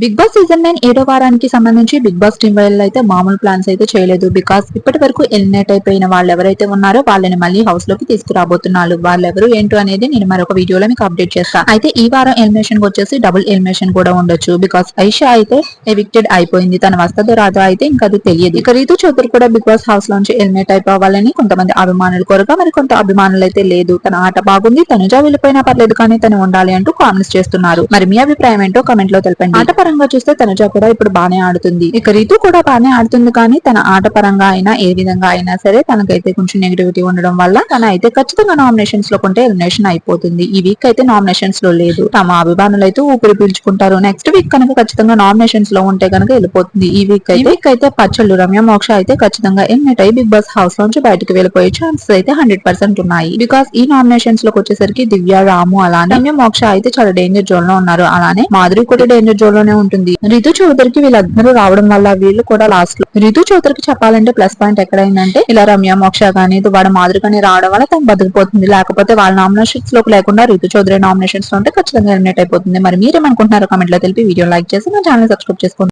Big boss season nine ఏడో వారానికి సంబంధించి బిగ్ బాస్ టీం వాళ్ళు అయితే మామూలు ప్లాన్స్ అయితే చేయలేదు. బికాస్ ఇప్పటి వరకు ఎలిమినేట్ అయిపోయిన వాళ్ళు ఎవరైతే ఉన్నారో వాళ్ళని మళ్ళీ హౌస్లోకి తీసుకురాబోతున్నారు. వాళ్ళెవరు ఏంటో అనేది నేను మరొక వీడియోలో మీకు అప్డేట్ చేస్తాను అయితే ఈ వారం ఎలిమినేషన్ వచ్చేసి డబుల్ ఎలిమినేషన్ కూడా ఉండొచ్చు. బికాస్ ఐషా అయితే ఎవిక్టెడ్ అయిపోయింది. తన వస్తుందో రాదో అయితే ఇంకా అది తెలియదు. ఇక రీతు చౌదరి కూడా బిగ్ బాస్ హౌస్ లోంచి ఎలిమినేట్ అయిపోవాలని కొంతమంది అభిమానులు కోరగా మరి కొంత అభిమానులు అయితే లేదు. తన ఆట బాగుంది. తనుజా వెళ్ళిపోయినా పర్లేదు కానీ తను ఉండాలి అంటూ కామెంట్స్ చేస్తున్నారు. మరి మీ అభిప్రాయం ఏంటో కమెంట్లో తెలపండి. ఆట పరంగా చూస్తే తనుజ కూడా ఇప్పుడు బానే ఆడుతుంది. ఇక రీతు కూడా బానే ఆడుతుంది కానీ తన ఆట పరంగా అయినా ఏ విధంగా అయినా సరే తనకైతే కొంచెం నెగిటివిటీ ఉండడం వల్ల తన అయితే ఖచ్చితంగా నామినేషన్స్లో కొంటే ఎలిమినేషన్ అయిపోతుంది. ఈ వీక్ అయితే నామినేషన్స్లో లేదు. తమ అభిమానులు అయితే ఊపిరి పీల్చుకుంటారు. నెక్స్ట్ వీక్ కనుక ఖచ్చితంగా నామినేషన్స్లో ఉంటే కనుక వెళ్ళిపోతుంది. ఈ వీక్ అయితే వీక్ అయితే పచ్చళ్ళు రమ్య మోక్ష అయితే ఖచ్చితంగా ఎలిమినేట్ అయ్యి బిగ్ బాస్ హౌస్ నుంచి బయటకు వెళ్ళిపోయే ఛాన్సెస్ అయితే హండ్రెడ్ పర్సెంట్ ఉన్నాయి. బికాస్ ఈ నామినేషన్స్లోకి వచ్చేసరికి దివ్య రాము అలానే రమ్య మోక్ష అయితే చాలా డేంజర్ జోన్లో ఉన్నారు. అలానే మాధురి కూడా డేంజర్ జోన్లోనే ఉంటుంది. రితు చౌదరికి వీళ్ళందరూ రావడం వల్ల వీళ్ళు కూడా లాస్ట్లో రితు చౌదరికి చెప్పాలంటే ప్లస్ పాయింట్ ఎక్కడైందంటే ఇలా రమ్య మోక్ష కానీ వాడు మాదిరిగానే రావడం వల్ల తను బతికిపోతుంది. లేకపోతే వాళ్ళ నామినేషన్స్లోకి లేకుండా రితు చౌదరి నామినేషన్స్లో ఉంటే ఖచ్చితంగా ఎలిమినేట్ అయిపోతుంది. మరి మీరేమనుకుంటున్నారో కామెంట్లో తెలిపి వీడియో లైక్ చేసి నా ఛానల్ సబ్స్క్రైబ్ చేసుకోండి.